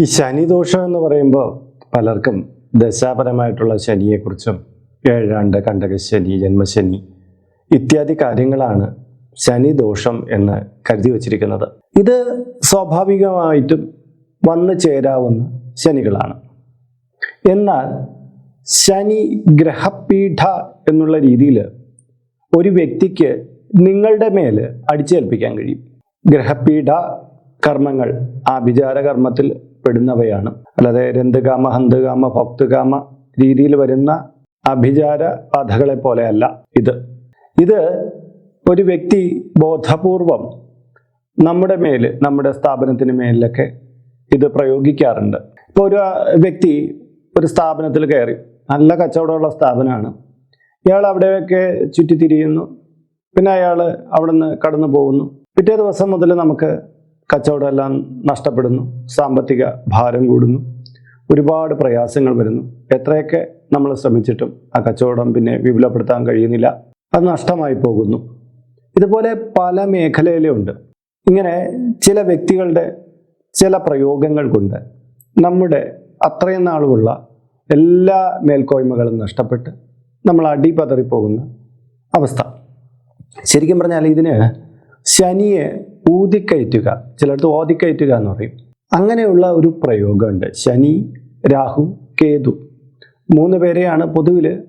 ഈ ശനിദോഷം എന്ന് പറയുമ്പോൾ പലർക്കും ദശാപരമായിട്ടുള്ള ശനിയെക്കുറിച്ചും ഏഴാണ്ട് കണ്ടകശനി ജന്മശനി ഇത്യാദി കാര്യങ്ങളാണ് ശനിദോഷം എന്ന് കരുതി വച്ചിരിക്കുന്നത്. ഇത് സ്വാഭാവികമായിട്ടും വന്നു ചേരാവുന്ന ശനികളാണ്. എന്നാൽ ശനി ഗ്രഹപീഠ എന്നുള്ള രീതിയിൽ ഒരു വ്യക്തിക്ക് നിങ്ങളുടെ മേൽ അടിച്ചേൽപ്പിക്കാൻ കഴിയും. ഗ്രഹപീഠ കർമ്മങ്ങൾ ആ കർമ്മത്തിൽ പെടുന്നവയാണ് അല്ലാതെ രന്തുകാമ ഹന്തുകാമ ഭക്തുകാമ രീതിയിൽ വരുന്ന അഭിചാര ബാധകളെ പോലെയല്ല ഇത്. ഇത് ഒരു വ്യക്തി ബോധപൂർവം നമ്മുടെ മേൽ നമ്മുടെ സ്ഥാപനത്തിന് മേലിലൊക്കെ ഇത് പ്രയോഗിക്കാറുണ്ട്. ഇപ്പോൾ ഒരു വ്യക്തി ഒരു സ്ഥാപനത്തിൽ കയറി നല്ല കച്ചവടമുള്ള സ്ഥാപനമാണ്. ഇയാൾ അവിടെയൊക്കെ ചുറ്റിത്തിരിയുന്നു. പിന്നെ അയാൾ അവിടെ നിന്ന് കടന്നു പോകുന്നു പിറ്റേ ദിവസം മുതൽ നമുക്ക് കച്ചവടം എല്ലാം നഷ്ടപ്പെടുന്നു സാമ്പത്തിക ഭാരം കൂടുന്നു ഒരുപാട് പ്രയാസങ്ങൾ വരുന്നു. എത്രയൊക്കെ നമ്മൾ ശ്രമിച്ചിട്ടും ആ കച്ചവടം പിന്നെ വിപുലപ്പെടുത്താൻ കഴിയുന്നില്ല അത് നഷ്ടമായി പോകുന്നു. ഇതുപോലെ പല മേഖലയിലും ഉണ്ട്. ഇങ്ങനെ ചില വ്യക്തികളുടെ ചില പ്രയോഗങ്ങൾ കൊണ്ട് നമ്മുടെ അത്രയും നാളുമുള്ള എല്ലാ മേൽക്കോയ്മകളും നഷ്ടപ്പെട്ട് നമ്മൾ അടിപതറിപ്പോകുന്ന അവസ്ഥ. ശരിക്കും പറഞ്ഞാൽ ഇതിന് ശനിയെ ഊതിക്കയറ്റുക. ചിലടത്ത് ഓതിക്കയറ്റുക എന്ന് പറയും. അങ്ങനെയുള്ള ഒരു പ്രയോഗമുണ്ട്. ശനി രാഹു കേതു. മൂന്ന് പേരെയാണ് പൊതുവിൽ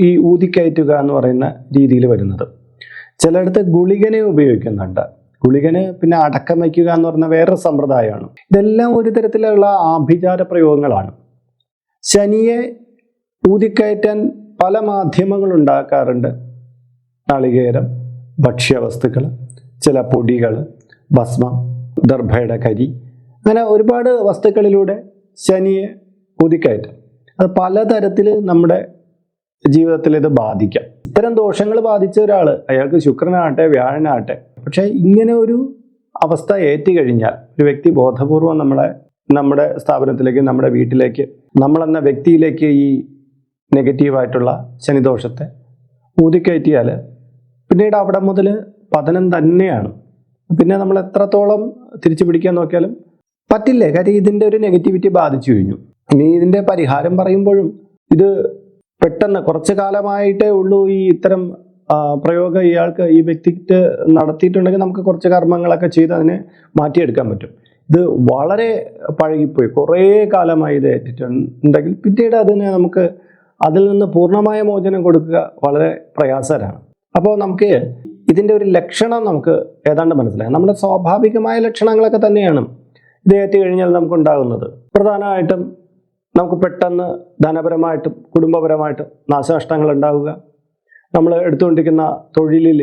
ഈ ഊതിക്കയറ്റുക എന്ന് പറയുന്ന രീതിയിൽ വരുന്നത്. ചിലയിടത്ത് ഗുളികനെ ഉപയോഗിക്കുന്നുണ്ട്. ഗുളികന് പിന്നെ അടക്കം വയ്ക്കുക എന്ന് പറയുന്ന വേറൊരു സമ്പ്രദായമാണ്. ഇതെല്ലാം ഒരു തരത്തിലുള്ള ആഭിചാര പ്രയോഗങ്ങളാണ്. ശനിയെ ഊതിക്കയറ്റാൻ പല മാധ്യമങ്ങൾ ഉണ്ടാക്കാറുണ്ട്. നാളികേരം ഭക്ഷ്യവസ്തുക്കൾ ചില പൊടികൾ ഭസ്മം ദർഭയുടെ കരി അങ്ങനെ ഒരുപാട് വസ്തുക്കളിലൂടെ ശനിയെ ഊതിക്കയറ്റാം അത് പലതരത്തിൽ നമ്മുടെ ജീവിതത്തിൽ ഇത് ബാധിക്കാം. ഇത്തരം ദോഷങ്ങൾ ബാധിച്ച ഒരാൾ അയാൾക്ക് ശുക്രനാകട്ടെ വ്യാഴനാകട്ടെ പക്ഷേ ഇങ്ങനെ ഒരു അവസ്ഥ ഏറ്റുകഴിഞ്ഞാൽ ഒരു വ്യക്തി ബോധപൂർവം നമ്മളെ നമ്മുടെ സ്ഥാപനത്തിലേക്ക് നമ്മുടെ വീട്ടിലേക്ക് നമ്മളെന്ന വ്യക്തിയിലേക്ക് ഈ നെഗറ്റീവായിട്ടുള്ള ശനിദോഷത്തെ ഊതിക്കയറ്റിയാൽ പിന്നീട് അവിടെ മുതൽ പതനം തന്നെയാണ്. പിന്നെ നമ്മൾ എത്രത്തോളം തിരിച്ചു പിടിക്കാൻ നോക്കിയാലും പറ്റില്ലേ. കാര്യം ഇതിന്റെ ഒരു നെഗറ്റിവിറ്റി ബാധിച്ചു കഴിഞ്ഞു. ഇനി ഇതിന്റെ പരിഹാരം പറയുമ്പോഴും ഇത് പെട്ടെന്ന് കുറച്ച് കാലമായിട്ടേ ഉള്ളൂ ഈ ഇത്തരം പ്രയോഗം ഇയാൾക്ക് ഈ വ്യക്തിക്ക് നടത്തിയിട്ടുണ്ടെങ്കിൽ നമുക്ക് കുറച്ച് കർമ്മങ്ങളൊക്കെ ചെയ്ത് അതിനെ മാറ്റിയെടുക്കാൻ പറ്റും. ഇത് വളരെ പഴകിപ്പോയി. കുറേ കാലമായി ഇത് ഏറ്റിട്ടുണ്ടെങ്കിൽ പിന്നീട് അതിനെ നമുക്ക് അതിൽ നിന്ന് പൂർണമായ മോചനം കൊടുക്കുക വളരെ പ്രയാസകരമാണ്. അപ്പോൾ നമുക്ക് ഇതിന്റെ ഒരു ലക്ഷണം നമുക്ക് ഏതാണ്ട് മനസ്സിലാക്കാം നമ്മുടെ സ്വാഭാവികമായ ലക്ഷണങ്ങളൊക്കെ തന്നെയാണ് ഇത് ഏറ്റു കഴിഞ്ഞാൽ നമുക്കുണ്ടാകുന്നത്. പ്രധാനമായിട്ടും നമുക്ക് പെട്ടെന്ന് ധനപരമായിട്ടും കുടുംബപരമായിട്ടും നാശനഷ്ടങ്ങൾ ഉണ്ടാവുക. നമ്മൾ എടുത്തുകൊണ്ടിരിക്കുന്ന തൊഴിലിൽ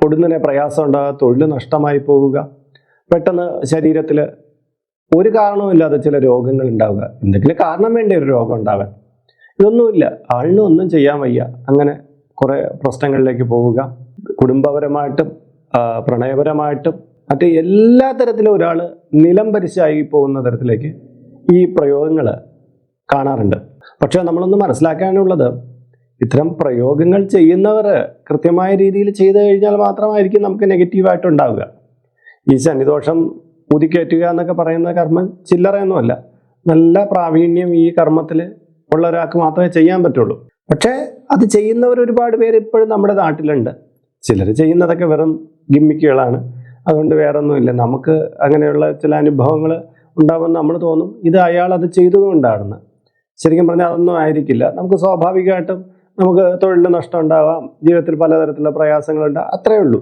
പൊടുന്നതിനെ പ്രയാസം ഉണ്ടാകുക തൊഴിൽ നഷ്ടമായി പോവുക പെട്ടെന്ന് ശരീരത്തിൽ ഒരു കാരണവുമില്ലാതെ ചില രോഗങ്ങൾ ഉണ്ടാവുക. എന്തെങ്കിലും കാരണം വേണ്ട ഒരു രോഗം ഉണ്ടാവാൻ. ഇതൊന്നുമില്ല. ആളിനും ഒന്നും ചെയ്യാൻ വയ്യ. അങ്ങനെ കുറേ പ്രശ്നങ്ങളിലേക്ക് പോവുക. കുടുംബപരമായിട്ടും പ്രണയപരമായിട്ടും മറ്റ് എല്ലാ തരത്തിലും ഒരാൾ നിലം പരിശായി പോകുന്ന തരത്തിലേക്ക് ഈ പ്രയോഗങ്ങൾ കാണാറുണ്ട്. പക്ഷേ നമ്മളൊന്ന് മനസ്സിലാക്കാനുള്ളത് ഇത്തരം പ്രയോഗങ്ങൾ ചെയ്യുന്നവർ കൃത്യമായ രീതിയിൽ ചെയ്തു കഴിഞ്ഞാൽ മാത്രമായിരിക്കും നമുക്ക് നെഗറ്റീവായിട്ട് ഉണ്ടാവുക. ഈ ശനിദോഷം ഊതിക്കയറ്റുക എന്നൊക്കെ പറയുന്ന കർമ്മം ചില്ലറയൊന്നുമല്ല നല്ല പ്രാവീണ്യം ഈ കർമ്മത്തിൽ ഉള്ള ഒരാൾക്ക് മാത്രമേ ചെയ്യാൻ പറ്റുള്ളൂ. പക്ഷേ അത് ചെയ്യുന്നവർ ഒരുപാട് പേര് ഇപ്പോഴും നമ്മുടെ നാട്ടിലുണ്ട്. ചിലർ ചെയ്യുന്നതൊക്കെ വെറും ഗിമ്മിക്കുകളാണ്. അതുകൊണ്ട് വേറെ ഒന്നുമില്ല നമുക്ക് അങ്ങനെയുള്ള ചില അനുഭവങ്ങൾ ഉണ്ടാവുമെന്ന് നമ്മൾ തോന്നും. ഇത് അയാൾ അത് ചെയ്തതുകൊണ്ടാണെന്ന്. ശരിക്കും പറഞ്ഞാൽ അതൊന്നും ആയിരിക്കില്ല. നമുക്ക് സ്വാഭാവികമായിട്ടും നമുക്ക് തൊഴിലിന് നഷ്ടം ഉണ്ടാവാം. ജീവിതത്തിൽ പലതരത്തിലുള്ള പ്രയാസങ്ങളുണ്ട്. അത്രയേ ഉള്ളൂ.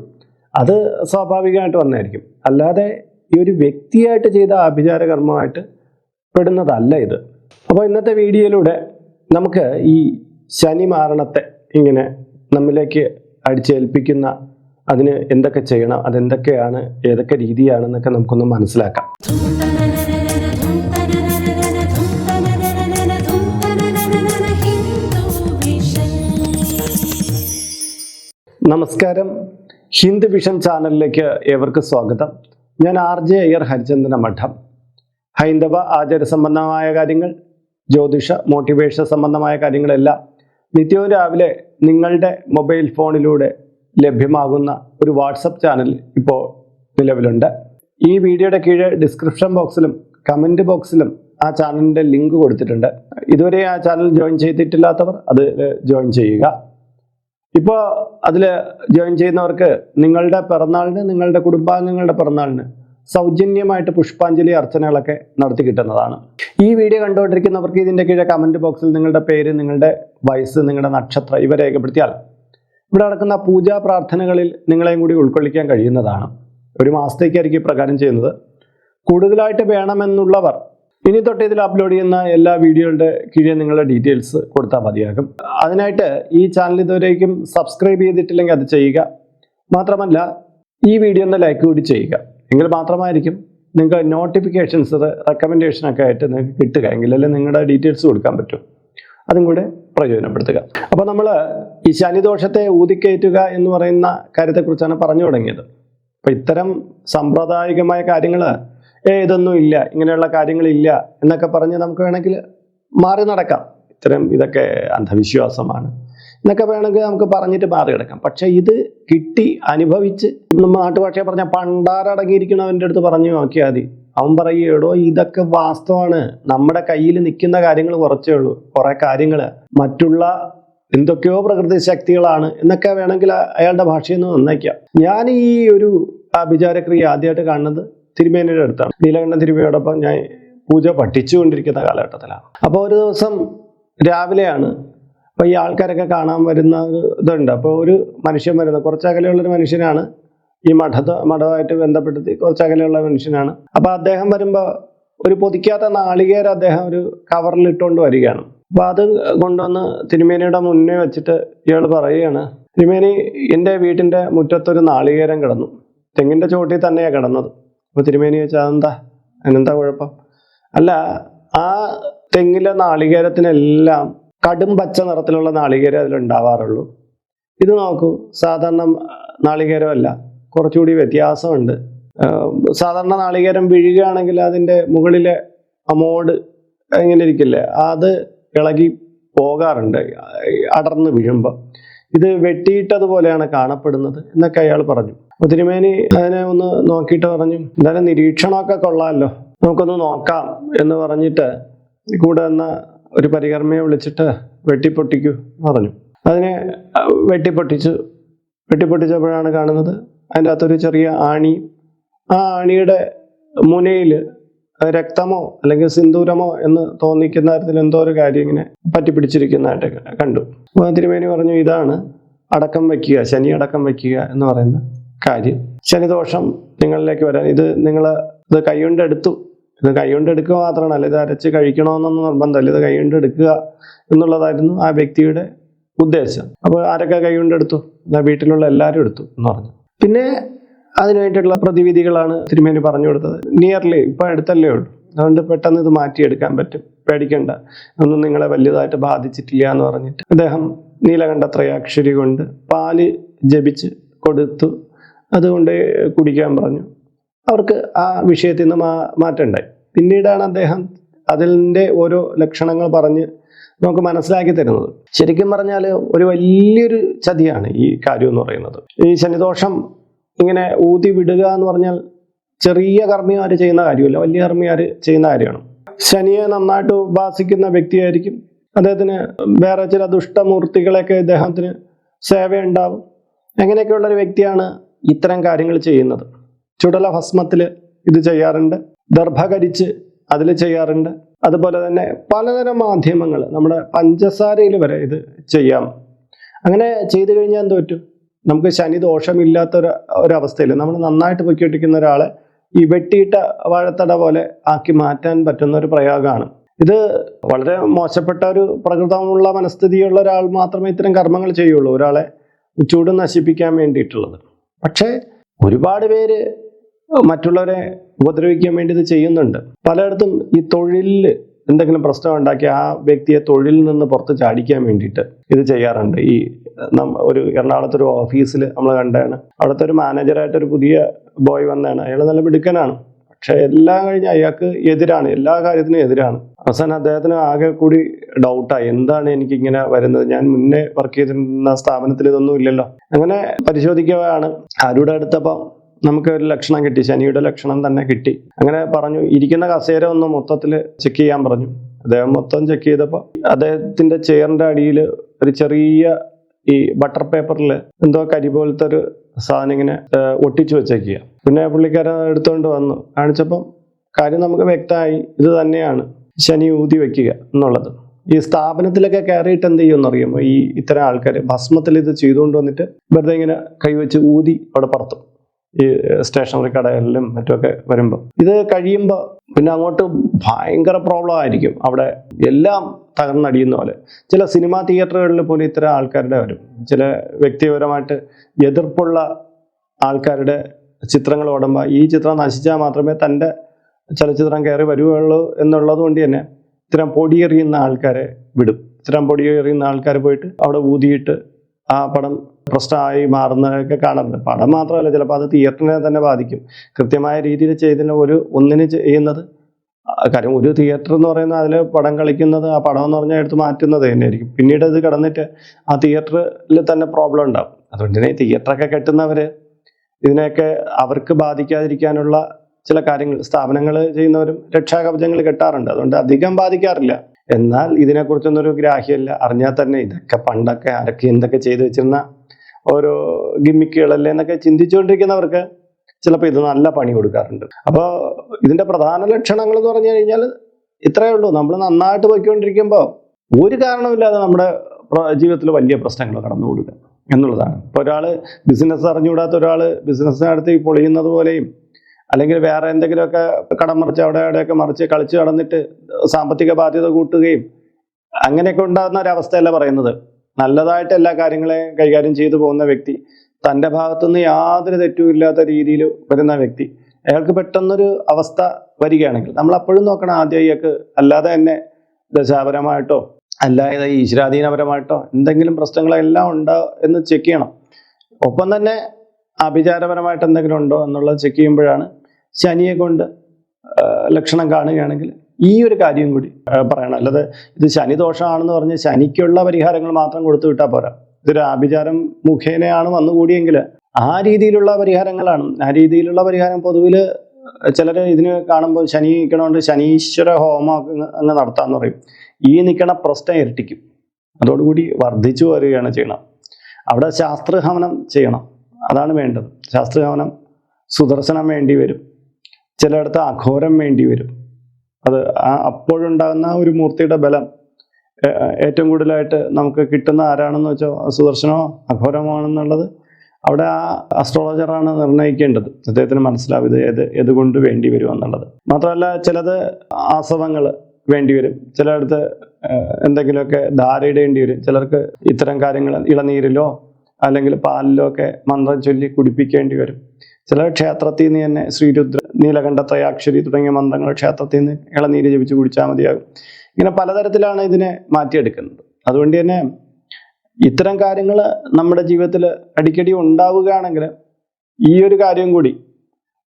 അത് സ്വാഭാവികമായിട്ട് വന്നായിരിക്കും അല്ലാതെ ഈ ഒരു വ്യക്തിയായിട്ട് ചെയ്ത ആഭിചാര കർമ്മമായിട്ട് പെടുന്നതല്ല ഇത്. അപ്പോൾ ഇന്നത്തെ വീഡിയോയിലൂടെ നമുക്ക് ഈ ശനി മാരണത്തെ ഇങ്ങനെ നമ്മിലേക്ക് അടിച്ചേൽപ്പിക്കുന്ന അതിന് എന്തൊക്കെ ചെയ്യണം അതെന്തൊക്കെയാണ് ഏതൊക്കെ രീതിയാണെന്നൊക്കെ നമുക്കൊന്ന് മനസ്സിലാക്കാം. നമസ്കാരം. ഹിന്ദു വിഷൻ ചാനലിലേക്ക് ഏവർക്ക് സ്വാഗതം. ഞാൻ ആർ ജെ അയ്യർ ഹരിചന്ദന മഠം. ഹൈന്ദവ ആചാര സംബന്ധമായ കാര്യങ്ങൾ ജ്യോതിഷ മോട്ടിവേഷൻ സംബന്ധമായ കാര്യങ്ങളെല്ലാം നിത്യവും രാവിലെ നിങ്ങളുടെ മൊബൈൽ ഫോണിലൂടെ ലഭ്യമാകുന്ന ഒരു വാട്സപ്പ് ചാനൽ ഇപ്പോൾ നിലവിലുണ്ട്. ഈ വീഡിയോയുടെ കീഴെ ഡിസ്ക്രിപ്ഷൻ ബോക്സിലും കമന്റ് ബോക്സിലും ആ ചാനലിന്റെ ലിങ്ക് കൊടുത്തിട്ടുണ്ട്. ഇതുവരെ ആ ചാനൽ ജോയിൻ ചെയ്തിട്ടില്ലാത്തവർ അത് ജോയിൻ ചെയ്യുക. ഇപ്പോൾ അതിൽ ജോയിൻ ചെയ്യുന്നവർക്ക് നിങ്ങളുടെ പിറന്നാളിന് നിങ്ങളുടെ കുടുംബാംഗങ്ങളുടെ പിറന്നാളിന് സൗജന്യമായിട്ട് പുഷ്പാഞ്ജലി അർച്ചനകളൊക്കെ നടത്തി കിട്ടുന്നതാണ്. ഈ വീഡിയോ കണ്ടുകൊണ്ടിരിക്കുന്നവർക്ക് ഇതിന്റെ കീഴെ കമന്റ് ബോക്സിൽ നിങ്ങളുടെ പേര് നിങ്ങളുടെ വയസ്സ് നിങ്ങളുടെ നക്ഷത്രം ഇവ രേഖപ്പെടുത്തിയാൽ ഇവിടെ നടക്കുന്ന പൂജാ പ്രാർത്ഥനകളിൽ നിങ്ങളെയും കൂടി ഉൾക്കൊള്ളിക്കാൻ കഴിയുന്നതാണ്. ഒരു മാസത്തേക്കായിരിക്കും ഇപ്രകാരം ചെയ്യുന്നത്. കൂടുതലായിട്ട് വേണമെന്നുള്ളവർ ഇനി തൊട്ട് ഇതിൽ അപ്ലോഡ് ചെയ്യുന്ന എല്ലാ വീഡിയോകളുടെ കീഴെ നിങ്ങളുടെ ഡീറ്റെയിൽസ് കൊടുത്താൽ മതിയാകും. അതിനായിട്ട് ഈ ചാനൽ ഇതുവരേക്കും സബ്സ്ക്രൈബ് ചെയ്തിട്ടില്ലെങ്കിൽ അത് ചെയ്യുക. മാത്രമല്ല ഈ വീഡിയോ ഒന്ന് ലൈക്ക് കൂടി ചെയ്യുക. എങ്കിൽ മാത്രമായിരിക്കും നിങ്ങൾക്ക് നോട്ടിഫിക്കേഷൻസ് റെക്കമെൻഡേഷനൊക്കെ ആയിട്ട് നിങ്ങൾക്ക് കിട്ടുക. എങ്കിലല്ലേ നിങ്ങളുടെ ഡീറ്റെയിൽസ് കൊടുക്കാൻ പറ്റും. അതും കൂടെ പ്രയോജനപ്പെടുത്തുക. അപ്പോൾ നമ്മൾ ഈ ശനിദോഷത്തെ ഊതിക്കയറ്റുക എന്ന് പറയുന്ന കാര്യത്തെക്കുറിച്ചാണ് പറഞ്ഞു തുടങ്ങിയത്. അപ്പോൾ ഇത്തരം സാമ്പ്രദായികമായ കാര്യങ്ങൾ ഏ ഇതൊന്നും ഇല്ല ഇങ്ങനെയുള്ള കാര്യങ്ങളില്ല എന്നൊക്കെ പറഞ്ഞ് നമുക്ക് വേണമെങ്കിൽ മാറി നടക്കാം. ഇത്തരം ഇതൊക്കെ അന്ധവിശ്വാസമാണ്. എന്നൊക്കെ വേണമെങ്കിൽ നമുക്ക് പറഞ്ഞിട്ട് മാറി കിടക്കാം പക്ഷെ ഇത് കിട്ടി അനുഭവിച്ച് നമ്മൾ നാട്ടുഭാഷയെ പറഞ്ഞ പണ്ടാരടങ്ങിയിരിക്കണവന്റെ അടുത്ത് പറഞ്ഞു നോക്കിയാൽ മതി. അവൻ പറയുകയോ ഇതൊക്കെ വാസ്തവമാണ് നമ്മുടെ കയ്യിൽ നിൽക്കുന്ന കാര്യങ്ങൾ കുറച്ചേ ഉള്ളൂ. കുറേ കാര്യങ്ങൾ മറ്റുള്ള എന്തൊക്കെയോ പ്രകൃതി ശക്തികളാണ് എന്നൊക്കെ വേണമെങ്കിൽ അയാളുടെ ഭാഷയിൽ നിന്ന് നന്നാക്കാം ഞാൻ ഈ ഒരു വിചാരക്രിയ ആദ്യമായിട്ട് കാണുന്നത് തിരുമേനയുടെ അടുത്താണ്. നീലകണ്ഠൻ തിരുമേനോടൊപ്പം ഞാൻ പൂജ പഠിച്ചുകൊണ്ടിരിക്കുന്ന കാലഘട്ടത്തിലാണ്. അപ്പോൾ ഒരു ദിവസം രാവിലെയാണ് അപ്പോൾ ഈ ആൾക്കാരൊക്കെ കാണാൻ വരുന്ന ഇതുണ്ട്. അപ്പോൾ ഒരു മനുഷ്യൻ വരുന്നത് കുറച്ചകലെയുള്ള ഒരു മനുഷ്യനാണ്. ഈ മഠത്തെ മഠമായിട്ട് ബന്ധപ്പെടുത്തി കുറച്ചകലെയുള്ള മനുഷ്യനാണ്. അപ്പോൾ അദ്ദേഹം വരുമ്പോൾ ഒരു പൊതിക്കാത്ത നാളികേര അദ്ദേഹം ഒരു കവറിൽ ഇട്ടുകൊണ്ട് വരികയാണ്. അപ്പോൾ അത് കൊണ്ടുവന്ന് തിരുമേനിയുടെ മുന്നേ വെച്ചിട്ട് ഇയാൾ പറയുകയാണ് തിരുമേനി എന്റെ വീട്ടിന്റെ മുറ്റത്തൊരു നാളികേരം കിടന്നു. തെങ്ങിന്റെ ചോട്ടിൽ തന്നെയാണ് കിടന്നത്. അപ്പോൾ തിരുമേനി ചോദിച്ചാൽ അതെന്താ? അതിനെന്താ കുഴപ്പം? അല്ല ആ തെങ്ങിലെ നാളികേരത്തിനെല്ലാം കടും പച്ച നിറത്തിലുള്ള നാളികേരം അതിലുണ്ടാവാറുള്ളൂ. ഇത് നോക്കൂ സാധാരണ നാളികേരമല്ല കുറച്ചുകൂടി വ്യത്യാസമുണ്ട്. സാധാരണ നാളികേരം വീഴുകയാണെങ്കിൽ അതിന്റെ മുകളിലെ അമോട് ഇങ്ങനെ ഇരിക്കില്ലേ അത് ഇളകി പോകാറുണ്ട് അടർന്ന് വീഴുമ്പോൾ ഇത് വെട്ടിയിട്ടതുപോലെയാണ് കാണപ്പെടുന്നത് എന്നൊക്കെ അയാൾ പറഞ്ഞു. ഒത്തിരിമേനി അതിനെ ഒന്ന് നോക്കിയിട്ട് പറഞ്ഞു എന്തായാലും നിരീക്ഷണമൊക്കെ കൊള്ളാമല്ലോ നമുക്കൊന്ന് നോക്കാം എന്ന് പറഞ്ഞിട്ട് കൂടെ എന്ന ഒരു പരികർമ്മയെ വിളിച്ചിട്ട് വെട്ടിപ്പൊട്ടിക്കൂ എന്ന് പറഞ്ഞു. അതിനെ വെട്ടിപ്പൊട്ടിച്ചു. വെട്ടിപ്പൊട്ടിച്ചപ്പോഴാണ് കാണുന്നത് അതിന്റെ അകത്തൊരു ചെറിയ ആണി. ആ ആണിയുടെ മുനയിൽ രക്തമോ അല്ലെങ്കിൽ സിന്ദൂരമോ എന്ന് തോന്നിക്കുന്ന തരത്തിൽ എന്തോ ഒരു കാര്യം ഇങ്ങനെ പറ്റിപ്പിടിച്ചിരിക്കുന്നതായിട്ട് കണ്ടു. തിരുമേനി പറഞ്ഞു ഇതാണ് അടക്കം വയ്ക്കുക ശനി അടക്കം വയ്ക്കുക എന്ന് പറയുന്ന കാര്യം. ശനിദോഷം നിങ്ങളിലേക്ക് വരാൻ ഇത് നിങ്ങൾ ഇത് കൈകൊണ്ട് എടുത്തു ഇത് കൈകൊണ്ട് എടുക്കുക മാത്രമല്ല ഇത് അരച്ച് കഴിക്കണമെന്നൊന്നും നിർബന്ധമല്ല. ഇത് കൈകൊണ്ട് എടുക്കുക എന്നുള്ളതായിരുന്നു ആ വ്യക്തിയുടെ ഉദ്ദേശം. അപ്പോൾ ആരൊക്കെ കൈകൊണ്ട് എടുത്തു എന്നാ വീട്ടിലുള്ള എല്ലാവരും എടുത്തു എന്ന് പറഞ്ഞു. പിന്നെ അതിനായിട്ടുള്ള പ്രതിവിധികളാണ് തിരുമേനി പറഞ്ഞു കൊടുത്തത്. നിയർലി ഇപ്പം അടുത്തല്ലേ ഉള്ളൂ. അതുകൊണ്ട് പെട്ടെന്ന് ഇത് മാറ്റിയെടുക്കാൻ പറ്റും. പേടിക്കണ്ട. ഒന്നും നിങ്ങളെ വലുതായിട്ട് ബാധിച്ചിട്ടില്ല എന്ന് പറഞ്ഞിട്ട്. അദ്ദേഹം നീലകണ്ഠത്രയാക്ഷരി കൊണ്ട് പാൽ ജപിച്ച് കൊടുത്തു. അതുകൊണ്ട് കുടിക്കാൻ പറഞ്ഞു. അവർക്ക് ആ വിഷയത്തിൽ നിന്ന് മാ മാറ്റമുണ്ടായി പിന്നീടാണ് അദ്ദേഹം അതിന്റെ ഓരോ ലക്ഷണങ്ങൾ പറഞ്ഞ് നമുക്ക് മനസ്സിലാക്കി തരുന്നത്. ശരിക്കും പറഞ്ഞാൽ ഒരു വലിയൊരു ചതിയാണ് ഈ കാര്യം എന്ന് പറയുന്നത്. ഈ ശനിദോഷം ഇങ്ങനെ ഊതി വിടുക എന്ന് പറഞ്ഞാൽ ചെറിയ കർമ്മികാർ ചെയ്യുന്ന കാര്യമല്ല വലിയ കർമ്മികാർ ചെയ്യുന്ന കാര്യമാണ്. ശനിയെ നന്നായിട്ട് ഉപാസിക്കുന്ന വ്യക്തിയായിരിക്കും. അദ്ദേഹത്തിന് വേറെ ചില ദുഷ്ടമൂർത്തികളെയൊക്കെ ഇദ്ദേഹത്തിന് സേവയുണ്ടാവും. അങ്ങനെയൊക്കെയുള്ള ഒരു വ്യക്തിയാണ് ഇത്തരം കാര്യങ്ങൾ ചെയ്യുന്നത്. ചുടല ഭസ്മത്തിൽ ഇത് ചെയ്യാറുണ്ട്. ദർഭകരിച്ച് അതിൽ ചെയ്യാറുണ്ട്. അതുപോലെ തന്നെ പലതരം മാധ്യമങ്ങൾ നമ്മുടെ പഞ്ചസാരയിൽ വരെ ഇത് ചെയ്യാം. അങ്ങനെ ചെയ്തു കഴിഞ്ഞാൽ എന്ത് പറ്റും? നമുക്ക് ശനി ദോഷമില്ലാത്ത ഒരു ഒരവസ്ഥയിൽ നമ്മൾ നന്നായിട്ട് പൊക്കിയിട്ടിരിക്കുന്ന ഒരാളെ ഈ വെട്ടിയിട്ട വാഴത്തട പോലെ ആക്കി മാറ്റാൻ പറ്റുന്ന ഒരു പ്രയോഗമാണ്. ഇത് വളരെ മോശപ്പെട്ട ഒരു പ്രകൃതമുള്ള മനസ്ഥിതിയുള്ള ഒരാൾ മാത്രമേ ഇത്തരം കർമ്മങ്ങൾ ചെയ്യുള്ളൂ. ഒരാളെ ചൂട് നശിപ്പിക്കാൻ വേണ്ടിയിട്ടുള്ളത്. പക്ഷേ ഒരുപാട് പേര് മറ്റുള്ളവരെ ഉപദ്രവിക്കാൻ വേണ്ടി ഇത് ചെയ്യുന്നുണ്ട്. പലയിടത്തും ഈ തൊഴിലിൽ എന്തെങ്കിലും പ്രശ്നം ഉണ്ടാക്കി ആ വ്യക്തിയെ തൊഴിലിൽ നിന്ന് പുറത്ത് ചാടിക്കാൻ വേണ്ടിയിട്ട് ഇത് ചെയ്യാറുണ്ട്. ഈ ഒരു എറണാകുളത്ത് ഒരു ഓഫീസിൽ നമ്മൾ കണ്ടാണ് അവിടുത്തെ ഒരു മാനേജറായിട്ട് ഒരു പുതിയ ബോയ് വന്നാണ് അയാൾ നല്ല മിടുക്കനാണ്. പക്ഷെ എല്ലാം കഴിഞ്ഞ് അയാൾക്ക് എതിരാണ്. എല്ലാ കാര്യത്തിനും എതിരാണ്. അവസാനം അദ്ദേഹത്തിന് ആകെ കൂടി ഡൗട്ടായി. എന്താണ് എനിക്ക് ഇങ്ങനെ വരുന്നത്? ഞാൻ മുന്നേ വർക്ക് ചെയ്തിരുന്ന സ്ഥാപനത്തിൽ ഇതൊന്നും ഇല്ലല്ലോ. അങ്ങനെ പരിശോധിക്കുകയാണ് ആരുടെ അടുത്തപ്പം നമുക്ക് ഒരു ലക്ഷണം കിട്ടി ശനിയുടെ ലക്ഷണം തന്നെ കിട്ടി. അങ്ങനെ പറഞ്ഞു ഇരിക്കുന്ന കസേര ഒന്ന് മൊത്തത്തിൽ ചെക്ക് ചെയ്യാൻ പറഞ്ഞു. അദ്ദേഹം മൊത്തം ചെക്ക് ചെയ്തപ്പോൾ അദ്ദേഹത്തിന്റെ ചെയറിന്റെ അടിയിൽ ഒരു ചെറിയ ഈ ബട്ടർ പേപ്പറിൽ എന്തോ കരി പോലത്തെ ഒരു സാധനം ഇങ്ങനെ ഒട്ടിച്ചു വെച്ചേക്കുക പിന്നെ പുള്ളിക്കാരൻ എടുത്തുകൊണ്ട് വന്നു. കാണിച്ചപ്പം കാര്യം നമുക്ക് വ്യക്തമായി ഇത് തന്നെയാണ് ശനി ഊതി വെക്കുക എന്നുള്ളത്. ഈ സ്ഥാപനത്തിലൊക്കെ കയറിയിട്ട് എന്ത് ചെയ്യുമെന്ന് അറിയുമോ ഈ ഇത്തരം ആൾക്കാർ ഭസ്മത്തിൽ ഇത് ചെയ്തുകൊണ്ട് വന്നിട്ട് വെറുതെ ഇങ്ങനെ കൈവച്ച് ഊതി അവിടെ പറത്തും. ഈ സ്റ്റേഷനറി കടകളിലും മറ്റുമൊക്കെ വരുമ്പോൾ ഇത് കഴിയുമ്പോൾ പിന്നെ അങ്ങോട്ട് ഭയങ്കര പ്രോബ്ലം ആയിരിക്കും. അവിടെ എല്ലാം തകർന്നടിയുന്ന പോലെ. ചില സിനിമാ തിയേറ്ററുകളിൽ പോലും ഇത്തരം ആൾക്കാരുടെ വരും. ചില വ്യക്തിപരമായിട്ട് എതിർപ്പുള്ള ആൾക്കാരുടെ ചിത്രങ്ങൾ ഓടുമ്പോൾ ഈ ചിത്രം നശിച്ചാൽ മാത്രമേ തന്റെ ചലച്ചിത്രം കയറി വരുവുള്ളൂ എന്നുള്ളത് കൊണ്ട് തന്നെ ഇത്തരം പൊടിയെറിയുന്ന ആൾക്കാരെ വിടും. ഇത്തരം പൊടിയെറിയുന്ന ആൾക്കാർ പോയിട്ട് അവിടെ ഊതിയിട്ട് ആ പടം പ്രശ്നമായി മാറുന്നതൊക്കെ കാണുന്നുണ്ട് പടം മാത്രമല്ല ചിലപ്പോൾ അത് തിയേറ്ററിനെ തന്നെ ബാധിക്കും. കൃത്യമായ രീതിയിൽ ചെയ്തതിന് ഒരു ഒന്നിന് ചെയ്യുന്നത് കാര്യം ഒരു തിയേറ്റർ എന്ന് പറയുന്ന അതിൽ പടം കളിക്കുന്നത് ആ പടം എന്ന് പറഞ്ഞാൽ എടുത്ത് മാറ്റുന്നത് തന്നെയായിരിക്കും. പിന്നീട് അത് കടന്നിട്ട് ആ തിയേറ്ററിൽ തന്നെ പ്രോബ്ലം ഉണ്ടാവും. അതുകൊണ്ട് തന്നെ തിയേറ്ററൊക്കെ കെട്ടുന്നവർ ഇതിനെയൊക്കെ അവർക്ക് ബാധിക്കാതിരിക്കാനുള്ള ചില കാര്യങ്ങൾ സ്ഥാപനങ്ങൾ ചെയ്യുന്നവരും രക്ഷാകവചങ്ങൾ കെട്ടാറുണ്ട്. അതുകൊണ്ട് അധികം ബാധിക്കാറില്ല. എന്നാൽ ഇതിനെക്കുറിച്ചൊന്നും ഒരു ഗ്രാഹ്യമില്ല. അറിഞ്ഞാൽ തന്നെ ഇതൊക്കെ പണ്ടൊക്കെ ആരൊക്കെ എന്തൊക്കെ ചെയ്തു വെച്ചിരുന്ന ഓരോ ഗിമ്മിക്കുകളല്ലേ എന്നൊക്കെ ചിന്തിച്ചുകൊണ്ടിരിക്കുന്നവർക്ക് ചിലപ്പോൾ ഇത് നല്ല പണി കൊടുക്കാറുണ്ട്. അപ്പോൾ ഇതിന്റെ പ്രധാന ലക്ഷണങ്ങൾ എന്ന് പറഞ്ഞു കഴിഞ്ഞാൽ ഇത്രയേ ഉള്ളൂ. നമ്മൾ നന്നായിട്ട് പോയിക്കൊണ്ടിരിക്കുമ്പോൾ ഒരു കാരണമില്ലാതെ നമ്മുടെ ജീവിതത്തിൽ വലിയ പ്രശ്നങ്ങൾ കടന്നു കൊടുക്കുക എന്നുള്ളതാണ്. ഇപ്പോൾ ഒരാൾ ബിസിനസ് അറിഞ്ഞുകൂടാത്ത ഒരാൾ ബിസിനസ് നടത്തി പൊളിയുന്നത് പോലെയും അല്ലെങ്കിൽ വേറെ എന്തെങ്കിലുമൊക്കെ കടം മറിച്ച് അവിടെ അവിടെയൊക്കെ മറിച്ച് കളിച്ച് കടന്നിട്ട് സാമ്പത്തിക ബാധ്യത കൂട്ടുകയും അങ്ങനെയൊക്കെ ഉണ്ടാകുന്ന ഒരവസ്ഥയല്ല പറയുന്നത്. നല്ലതായിട്ട് എല്ലാ കാര്യങ്ങളെയും കൈകാര്യം ചെയ്തു പോകുന്ന വ്യക്തി തന്റെ ഭാഗത്തുനിന്ന് യാതൊരു തെറ്റും ഇല്ലാത്ത രീതിയിൽ വരുന്ന വ്യക്തി അയാൾക്ക് പെട്ടെന്നൊരു അവസ്ഥ വരികയാണെങ്കിൽ നമ്മൾ അപ്പോഴും നോക്കണം ആദ്യം ഇയാൾക്ക് അല്ലാതെ തന്നെ ദശാപരമായിട്ടോ അല്ലാതെ ഈശ്വരാധീനപരമായിട്ടോ എന്തെങ്കിലും പ്രശ്നങ്ങളെല്ലാം ഉണ്ടോ എന്ന് ചെക്ക് ചെയ്യണം. ഒപ്പം തന്നെ ആഭിചാരപരമായിട്ട് എന്തെങ്കിലും ഉണ്ടോ എന്നുള്ളത് ചെക്ക് ചെയ്യുമ്പോഴാണ് ശനിയെ കൊണ്ട് ലക്ഷണം കാണുകയാണെങ്കിൽ ഈ ഒരു കാര്യം കൂടി പറയണം. അല്ലാതെ ഇത് ശനി ദോഷമാണെന്ന് പറഞ്ഞ് ശനിക്കുള്ള പരിഹാരങ്ങൾ മാത്രം കൊടുത്തു വിട്ടാൽ പോരാ. ഇതൊരു ആഭിചാരം മുഖേനയാണ് വന്നുകൂടിയെങ്കിൽ ആ രീതിയിലുള്ള പരിഹാരങ്ങളാണ്. ആ രീതിയിലുള്ള പരിഹാരം പൊതുവിൽ ചിലർ ഇതിന് കാണുമ്പോൾ ശനി നിൽക്കണോണ്ട് ശനീശ്വര ഹോമം അങ്ങ് നടത്താന്ന് പറയും. ഈ നിൽക്കണ പ്രശ്നം ഇരട്ടിക്കും. അതോടുകൂടി വർദ്ധിച്ചു വരികയാണ് ചെയ്യണം. അവിടെ ശാസ്ത്രഹവനം ചെയ്യണം. അതാണ് വേണ്ടത്. ശാസ്ത്രഹവനം സുദർശനം വേണ്ടി വരും. ചിലയിടത്ത് അഘോരം വേണ്ടി വരും. അത് ആ അപ്പോഴുണ്ടാകുന്ന ഒരു മൂർത്തിയുടെ ബലം ഏറ്റവും കൂടുതലായിട്ട് നമുക്ക് കിട്ടുന്ന ആരാണെന്ന് വെച്ചാൽ സുദർശനമോ അഘോരമാണെന്നുള്ളത് അവിടെ ആ അസ്ട്രോളജറാണ് നിർണയിക്കേണ്ടത്. അദ്ദേഹത്തിന് മനസ്സിലാവും ഇത് ഏത് വേണ്ടി വരും എന്നുള്ളത്. മാത്രമല്ല ചിലത് ആസവങ്ങൾ വേണ്ടി വരും. ചിലയിടത്ത് എന്തെങ്കിലുമൊക്കെ ധാരയിടേണ്ടി വരും. ചിലർക്ക് ഇത്തരം കാര്യങ്ങൾ ഇളനീരിലോ അല്ലെങ്കിൽ പാലിലോ ഒക്കെ മന്ത്രം ചൊല്ലി കുടിപ്പിക്കേണ്ടി വരും. ചില ക്ഷേത്രത്തിൽ നിന്ന് തന്നെ ശ്രീരുദ്ര നീലകണ്ഠ അക്ഷരി തുടങ്ങിയ മന്ത്രങ്ങൾ ക്ഷേത്രത്തിൽ നിന്ന് ഇളനീര് ജപിച്ച് കുടിച്ചാൽ മതിയാകും. ഇങ്ങനെ പലതരത്തിലാണ് ഇതിനെ മാറ്റിയെടുക്കുന്നത്. അതുകൊണ്ട് തന്നെ ഇത്തരം കാര്യങ്ങൾ നമ്മുടെ ജീവിതത്തിൽ അടിക്കടി ഉണ്ടാവുകയാണെങ്കിൽ ഈ ഒരു കാര്യം കൂടി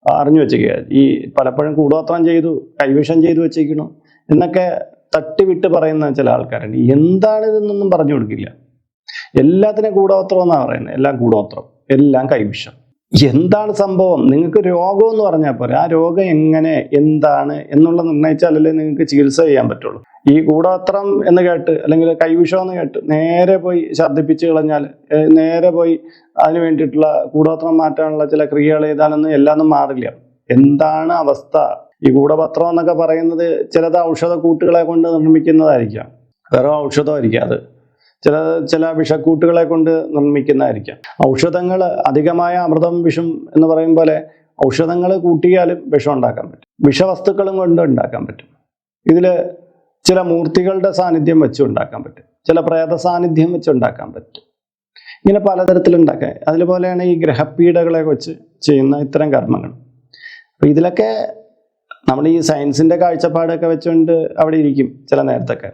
അറിഞ്ഞു വെച്ചേക്കുക ഈ പലപ്പോഴും കൂടോത്രം ചെയ്തു കൈവിഷം ചെയ്തു വെച്ചേക്കണം എന്നൊക്കെ തട്ടിവിട്ട് പറയുന്ന ചില ആൾക്കാരുണ്ട്. എന്താണ് ഇതെന്നൊന്നും പറഞ്ഞു കൊടുക്കില്ല. എല്ലാത്തിനും കൂടോത്രം എന്നാണ് പറയുന്നത്. എല്ലാം കൂടോത്രം. എല്ലാം കൈവിഷം എന്താണ് സംഭവം? നിങ്ങൾക്ക് രോഗം എന്ന് പറഞ്ഞാൽ പോരെ. ആ രോഗം എങ്ങനെ എന്താണ് എന്നുള്ള നിർണയിച്ചാലല്ലേ നിങ്ങൾക്ക് ചികിത്സ ചെയ്യാൻ പറ്റുള്ളൂ. ഈ കൂടോത്രം എന്ന് കേട്ട് അല്ലെങ്കിൽ കൈവിഷം എന്ന് കേട്ട് നേരെ പോയി ഛർദ്ദിപ്പിച്ച് കളഞ്ഞാൽ നേരെ പോയി അതിന് വേണ്ടിയിട്ടുള്ള കൂടോത്രം മാറ്റാനുള്ള ചില ക്രിയകൾ ചെയ്താലൊന്നും എല്ലാന്നും മാറില്ല. എന്താണ് അവസ്ഥ? ഈ കൂടപത്രം എന്നൊക്കെ പറയുന്നത് ചിലത് ഔഷധ കൂട്ടുകളെ കൊണ്ട് നിർമ്മിക്കുന്നതായിരിക്കാം. വേറെ ഔഷധമായിരിക്കാം അത്. ചില ചില വിഷക്കൂട്ടുകളെ കൊണ്ട് നിർമ്മിക്കുന്നതായിരിക്കാം. ഔഷധങ്ങൾ അധികമായ അമൃതം വിഷം എന്ന് പറയും പോലെ ഔഷധങ്ങൾ കൂട്ടിയാലും വിഷം ഉണ്ടാക്കാൻ പറ്റും. വിഷവസ്തുക്കളും കൊണ്ട് ഉണ്ടാക്കാൻ പറ്റും. ഇതിൽ ചില മൂർത്തികളുടെ സാന്നിധ്യം വെച്ച് ഉണ്ടാക്കാൻ പറ്റും. ചില പ്രേത സാന്നിധ്യം വെച്ച് ഉണ്ടാക്കാൻ പറ്റും. ഇങ്ങനെ പലതരത്തിലുണ്ടാക്കാൻ അതുപോലെയാണ് ഈ ഗ്രഹപീഠകളെ വെച്ച് ചെയ്യുന്ന ഇത്തരം കർമ്മങ്ങൾ. അപ്പം ഇതിലൊക്കെ നമ്മൾ ഈ സയൻസിന്റെ കാഴ്ചപ്പാടൊക്കെ വെച്ചുകൊണ്ട് അവിടെ ഇരിക്കും ചില നേരത്തൊക്കെ.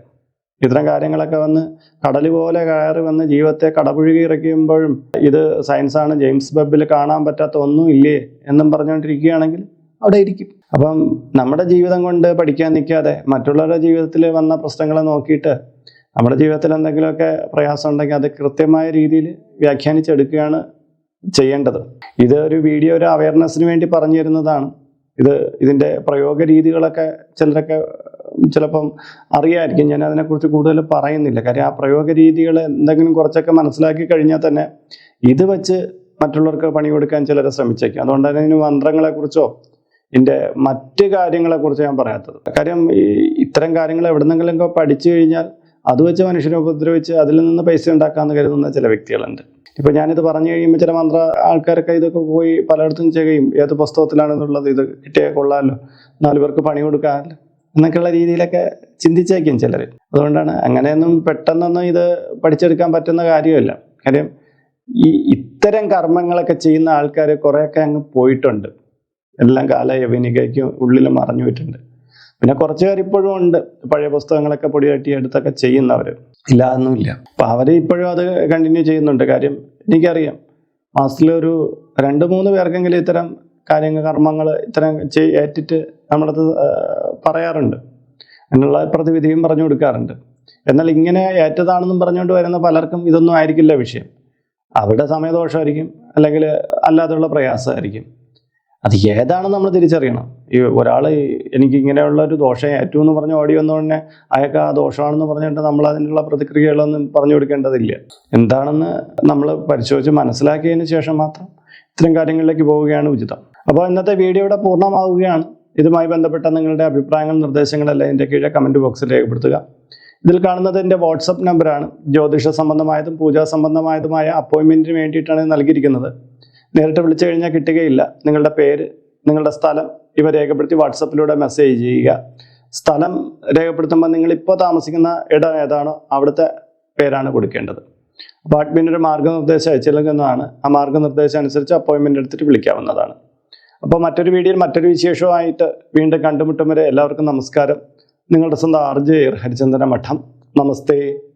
ഇത്തരം കാര്യങ്ങളൊക്കെ വന്ന് കടൽ പോലെ കയറി വന്ന് ജീവിതത്തെ കടപുഴുകി ഇറക്കുമ്പോഴും ഇത് സയൻസാണ്. ജെയിംസ് ബബിൽ കാണാൻ പറ്റാത്ത ഒന്നും ഇല്ലേ എന്നും പറഞ്ഞുകൊണ്ടിരിക്കുകയാണെങ്കിൽ അവിടെ ഇരിക്കും. അപ്പം നമ്മുടെ ജീവിതം കൊണ്ട് പഠിക്കാൻ നിൽക്കാതെ മറ്റുള്ളവരുടെ ജീവിതത്തിൽ വന്ന പ്രശ്നങ്ങളെ നോക്കിയിട്ട് നമ്മുടെ ജീവിതത്തിൽ എന്തെങ്കിലുമൊക്കെ പ്രയാസം ഉണ്ടെങ്കിൽ അത് കൃത്യമായ രീതിയിൽ വ്യാഖ്യാനിച്ചെടുക്കുകയാണ് ചെയ്യേണ്ടത്. ഇത് ഒരു വീഡിയോ ഒരു അവയർനെസ്സിന് വേണ്ടി പറഞ്ഞു തരുന്നതാണ് ഇത് ഇതിന്റെ പ്രയോഗ രീതികളൊക്കെ ചിലരൊക്കെ ചിലപ്പം അറിയായിരിക്കും. ഞാൻ അതിനെക്കുറിച്ച് കൂടുതൽ പറയുന്നില്ല. കാര്യം ആ പ്രയോഗ രീതികൾ എന്തെങ്കിലും കുറച്ചൊക്കെ മനസ്സിലാക്കി കഴിഞ്ഞാൽ തന്നെ ഇത് വെച്ച് മറ്റുള്ളവർക്ക് പണി കൊടുക്കാൻ ചിലരെ ശ്രമിച്ചേക്കും. അതുകൊണ്ട് തന്നെ ഇതിന് മന്ത്രങ്ങളെക്കുറിച്ചോ ഇതിന്റെ മറ്റ് കാര്യങ്ങളെക്കുറിച്ച് ഞാൻ പറയാത്തത്. കാര്യം ഈ ഇത്തരം കാര്യങ്ങൾ എവിടെന്നെങ്കിലുമൊക്കെ പഠിച്ചു കഴിഞ്ഞാൽ അത് വെച്ച് മനുഷ്യനെ ഉപദ്രവിച്ച് അതിൽ നിന്ന് പൈസ ഉണ്ടാക്കാമെന്ന് കരുതുന്ന ചില വ്യക്തികളുണ്ട്. ഇപ്പൊ ഞാനിത് പറഞ്ഞു കഴിയുമ്പോൾ ചില മന്ത്ര ആൾക്കാരൊക്കെ ഇതൊക്കെ പോയി പലയിടത്തും ചെയ്യുകയും ഏത് പുസ്തകത്തിലാണെന്നുള്ളത് ഇത് കിട്ടിയാൽ കൊള്ളാമല്ലോ നാല് പേർക്ക് പണി കൊടുക്കാമല്ലോ. എന്നൊക്കെയുള്ള രീതിയിലൊക്കെ ചിന്തിച്ചേക്കും ചിലർ അതുകൊണ്ടാണ് അങ്ങനെയൊന്നും പെട്ടെന്നൊന്നും ഇത് പഠിച്ചെടുക്കാൻ പറ്റുന്ന കാര്യമല്ല. കാര്യം ഈ ഇത്തരം കർമ്മങ്ങളൊക്കെ ചെയ്യുന്ന ആൾക്കാർ കുറേയൊക്കെ അങ്ങ് പോയിട്ടുണ്ട്. എല്ലാം കാലയവനികയ്ക്ക് ഉള്ളിൽ മറഞ്ഞു പോയിട്ടുണ്ട്. പിന്നെ കുറച്ച് പേർ ഇപ്പോഴും ഉണ്ട്. പഴയ പുസ്തകങ്ങളൊക്കെ പൊടി തട്ടി എടുത്തൊക്കെ ചെയ്യുന്നവർ ഇല്ല ഒന്നുമില്ല അപ്പൊ അവർ ഇപ്പോഴും അത് കണ്ടിന്യൂ ചെയ്യുന്നുണ്ട്. കാര്യം എനിക്കറിയാം. മാസത്തിലൊരു രണ്ട് മൂന്ന് പേർക്കെങ്കിലും ഇത്തരം കാര്യങ്ങൾ കർമ്മങ്ങൾ ഇത്തരം ചെയ് ഏറ്റിട്ട് നമ്മളത് പറയാറുണ്ട്. അതിനുള്ള പ്രതിവിധിയും പറഞ്ഞു കൊടുക്കാറുണ്ട്. എന്നാൽ ഇങ്ങനെ ഏറ്റതാണെന്നും പറഞ്ഞുകൊണ്ട് വരുന്ന പലർക്കും ഇതൊന്നും ആയിരിക്കില്ല വിഷയം. അവരുടെ സമയദോഷമായിരിക്കും. അല്ലെങ്കിൽ അല്ലാതെയുള്ള പ്രയാസമായിരിക്കും. അത് ഏതാണെന്ന് നമ്മൾ തിരിച്ചറിയണം. ഈ ഒരാൾ എനിക്ക് ഇങ്ങനെയുള്ള ഒരു ദോഷം ഏറ്റവും എന്ന് പറഞ്ഞ് ഓടി വന്നുകൊണ്ടേ അയാൾക്ക് ആ ദോഷമാണെന്ന് പറഞ്ഞിട്ട് നമ്മൾ അതിനുള്ള പ്രതിക്രിയകളൊന്നും പറഞ്ഞു കൊടുക്കേണ്ടതില്ല. എന്താണെന്ന് നമ്മൾ പരിശോധിച്ച് മനസ്സിലാക്കിയതിന് ശേഷം മാത്രം ഇത്തരം കാര്യങ്ങളിലേക്ക് പോവുകയാണ് ഉചിതം. അപ്പോൾ ഇന്നത്തെ വീഡിയോ ഇവിടെ പൂർണമാവുകയാണ്. ഇതുമായി ബന്ധപ്പെട്ട നിങ്ങളുടെ അഭിപ്രായങ്ങൾ നിർദ്ദേശങ്ങളെല്ലാം എന്റെ കീഴെ കമന്റ് ബോക്സിൽ രേഖപ്പെടുത്തുക. ഇതിൽ കാണുന്നത് എന്റെ വാട്സപ്പ് നമ്പറാണ്. ജ്യോതിഷ സംബന്ധമായതും പൂജാ സംബന്ധമായതുമായ അപ്പോയിൻമെന്റിന് വേണ്ടിയിട്ടാണ് നൽകിയിരിക്കുന്നത്. നേരിട്ട് വിളിച്ചു കഴിഞ്ഞാൽ കിട്ടുകയില്ല. നിങ്ങളുടെ പേര് നിങ്ങളുടെ സ്ഥലം ഇവ രേഖപ്പെടുത്തി വാട്സപ്പിലൂടെ മെസ്സേജ് ചെയ്യുക. സ്ഥലം രേഖപ്പെടുത്തുമ്പോൾ നിങ്ങൾ ഇപ്പോൾ താമസിക്കുന്ന ഇടം ഏതാണോ അവിടുത്തെ പേരാണ് കൊടുക്കേണ്ടത്. അപ്പോൾ അഡ്മിൻ ഒരു മാർഗനിർദ്ദേശം അയച്ചു ആ മാർഗനിർദ്ദേശം അനുസരിച്ച് അപ്പോയിൻമെന്റ് എടുത്തിട്ട് വിളിക്കാവുന്നതാണ്. അപ്പോൾ മറ്റൊരു വീഡിയോയിൽ മറ്റൊരു വിശേഷവുമായിട്ട് വീണ്ടും കണ്ടുമുട്ടും വരെ എല്ലാവർക്കും നമസ്കാരം. നിങ്ങളുടെ സ്വന്തം ആർ ജെ ഹരിചന്ദ്രൻ മഠം. നമസ്തേ.